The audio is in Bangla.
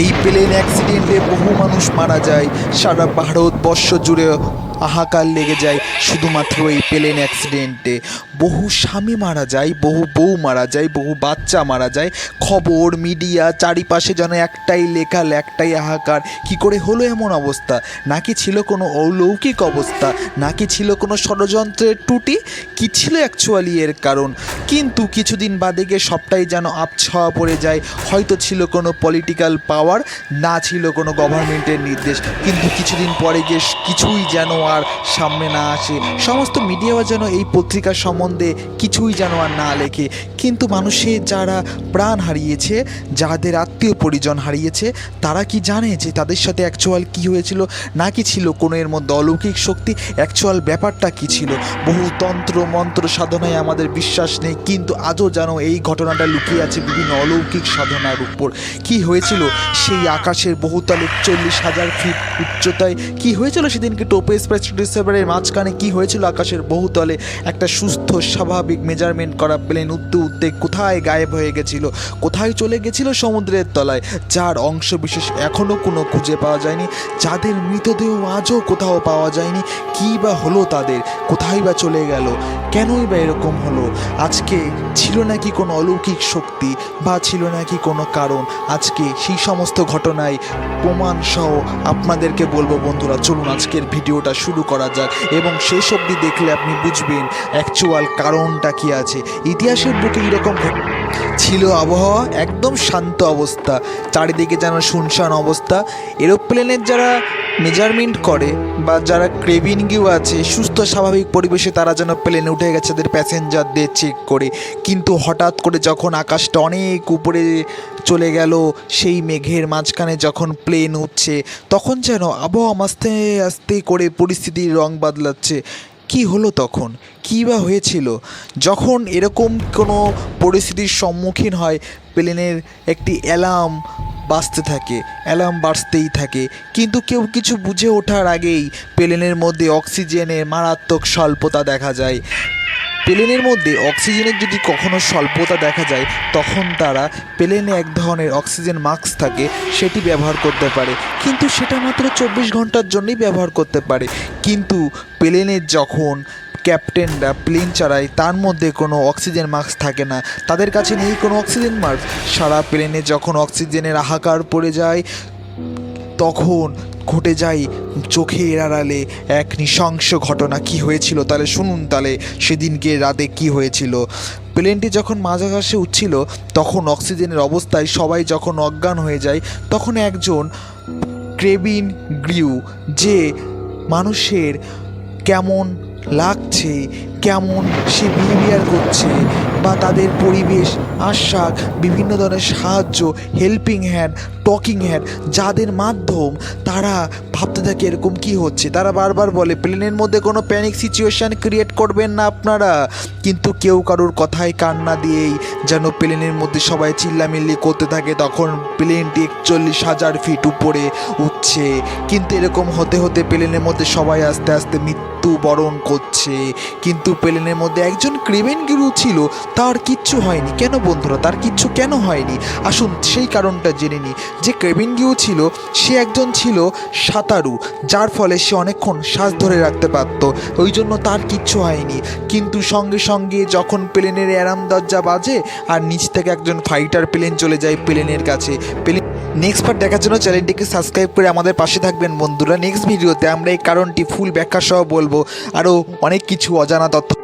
এই প্লেন অ্যাক্সিডেন্টে বহু মানুষ মারা যায়। সারা ভারতবর্ষ জুড়ে হাহাকার লেগে যায় শুধুমাত্র এই প্লেন অ্যাক্সিডেন্টে। বহু স্বামী মারা যায়, বহু বউ মারা যায়, বহু বাচ্চা মারা যায়। খবর, মিডিয়া, চারিপাশে যেন একটাই লেখা একটাই হাহাকার। কি করে হলো এমন অবস্থা? নাকি ছিল কোনো অলৌকিক অবস্থা? নাকি ছিল কোনো ষড়যন্ত্রের ত্রুটি? কি ছিল অ্যাকচুয়ালি এর কারণ? কিন্তু কিছুদিন বাদে গিয়ে সবটাই যেন আবছাওয়া পড়ে যায়। হয়তো ছিল কোনো পলিটিক্যাল পাওয়ার না ছিল কোনো গভর্নমেন্টের নির্দেশ। কিন্তু কিছুদিন পরে গিয়ে কিছুই যেন আর সামনে না আসে। সমস্ত মিডিয়াও যেন এই পত্রিকার সম্বন্ধে কিছুই যেন আর না লেখে। কিন্তু মানুষের যারা প্রাণ হারিয়েছে, যাদের আত্মীয় পরিজন হারিয়েছে, তারা কি জানে যে তাদের সাথে অ্যাকচুয়াল কি হয়েছিল? না নাকি ছিল কোনো এর মধ্যে অলৌকিক শক্তি? অ্যাকচুয়াল ব্যাপারটা কি ছিল? বহু তন্ত্র, মন্ত্র সাধনায় আমাদের বিশ্বাস নেই, কিন্তু আজও যেন এই ঘটনাটা লুকিয়ে আছে বিভিন্ন অলৌকিক সাধনার উপর। কি হয়েছিল? সেই আকাশের বহুতলে চল্লিশ হাজার ফিট উচ্চতায়। কি হয়েছিল সেদিনকে টোপে স্পেসের মাঝখানে কি হয়েছিল আকাশের বহুতলে? একটা সুস্থ, স্বাভাবিক মেজারমেন্ট করা প্লেন উঠতে উঠতে কোথায় গায়েব হয়ে গেছিল? কোথায় চলে গেছিল সমুদ্রের তলায়? যার অংশ বিশেষ এখনও কোনো খুঁজে পাওয়া যায়নি। যাদের মৃতদেহ আজও কোথাও পাওয়া যায়নি, কী বা হলো তাদের? কোথায় বা চলে গেল? কেনই বা এরকম হলো? আজকে ছিল নাকি কোনো অলৌকিক শক্তি বা ছিল নাকি কোনো কারণ? আজকে সেই সমস্ত ঘটনায় প্রমাণ সহ আপনাদেরকে বলব বন্ধুরা, চলুন আজকের ভিডিওটা শুরু করা যাক এবং শেষ অবধি দেখলে আপনি বুঝবেন অ্যাকচুয়াল কারণটা কী আছে। ইতিহাসের বুকে এরকম ছিল আবহাওয়া একদম শান্ত অবস্থা, চারিদিকে যেন শুনশান অবস্থা। এরোপ্লেনের যারা মেজারমেন্ট করে বা যারা ক্রেবিন গিউ আছে, সুস্থ স্বাভাবিক পরিবেশে তারা যেন প্লেনে উঠে গেছে, তাদের প্যাসেঞ্জারদের চেক করে। কিন্তু হঠাৎ করে যখন আকাশটা অনেক উপরে চলে গেল, সেই মেঘের মাঝখানে যখন প্লেন উঠছে, তখন যেন আবহাওয়া আস্তে আস্তে করে পরিস্থিতির রং বদলাচ্ছে। কি হলো তখন? কী বা হয়েছিল? যখন এরকম কোনো পরিস্থিতির সম্মুখীন হয়, প্লেনের একটি অ্যালার্ম বাঁচতে থাকে, অ্যালার্ম বাড়তেই থাকে। কিন্তু কেউ কিছু বুঝে ওঠার আগেই প্লেনের মধ্যে অক্সিজেনের মারাত্মক স্বল্পতা দেখা যায়। প্লেনের মধ্যে অক্সিজেনের যদি কখনো স্বল্পতা দেখা যায়, তখন তারা প্লেনে এক ধরনের অক্সিজেন মাস্ক থাকে, সেটি ব্যবহার করতে পারে। কিন্তু সেটা মাত্র চব্বিশ ঘণ্টার জন্যই ব্যবহার করতে পারে। কিন্তু প্লেনের যখন ক্যাপ্টেনরা প্লেন চালায়, তার মধ্যে কোনো অক্সিজেন মাস্ক থাকে না। তাদের কাছে নেই কোনো অক্সিজেন মাস্ক। সারা প্লেনে যখন অক্সিজেনের হাহাকার পড়ে যায় তখন ঘটে যায় চোখের আড়ালে এক নৃশংস ঘটনা। কি হয়েছিল? তাহলে শুনুন তাহলে সেদিনকে রাতে কি হয়েছিল? প্লেনটি যখন মাঝাঘাসে উঠছিল, তখন অক্সিজেনের অবস্থায় সবাই যখন অজ্ঞান হয়ে যায়, তখন একজন ক্রেবিন গ্রিউ, যে মানুষের কেমন লাগছে, কেমন সে বিহেভিয়ার করছে বা তাদের পরিবেশ আশ্বাস বিভিন্ন ধরনের সাহায্য হেল্পিং হ্যান্ড টকিং হ্যান্ড যাদের মাধ্যম তারা ভাবতে থাকে এরকম কি হচ্ছে। তারা বারবার বলে প্লেনের মধ্যে কোনো প্যানিক সিচুয়েশান ক্রিয়েট করবেন না আপনারা। কিন্তু কেউ কারোর কথায় কান্না দিয়েই যেন প্লেনের মধ্যে সবাই চিল্লামিল্লি করতে থাকে, তখন প্লেনটি একচল্লিশ হাজার ফিট উপরে উঠছে। কিন্তু এরকম হতে হতে প্লেনের মধ্যে সবাই আস্তে আস্তে মৃত্যু বরণ করছে। কিন্তু প্লেনের মধ্যে একজন ক্রিমেন গিরু ছিল তার কিচ্ছু হয়নি। কেন বন্ধুরা, তার কিচ্ছু কেন হয়নি? আসুন সেই কারণটা জেনে নিই। যে কেবিন গিউ ছিল, সে একজন ছিল সাঁতারু, যার ফলে সে অনেকক্ষণ শ্বাস ধরে রাখতে পারত। ওই জন্য তার কিচ্ছু হয়নি। কিন্তু সঙ্গে সঙ্গে যখন প্লেনের অ্যারাম দরজা বাজে, আর নিচ থেকে একজন ফাইটার প্লেন চলে যায় প্লেনের কাছে। প্লেন নেক্সট পার্ট দেখার জন্য চ্যানেলটিকে সাবস্ক্রাইব করে আমাদের পাশে থাকবেন, বন্ধুরা। নেক্সট ভিডিওতে আমরা এই কারণটি ফুল ব্যাখ্যা সহ বলব। আরও অনেক কিছু অজানা তথ্য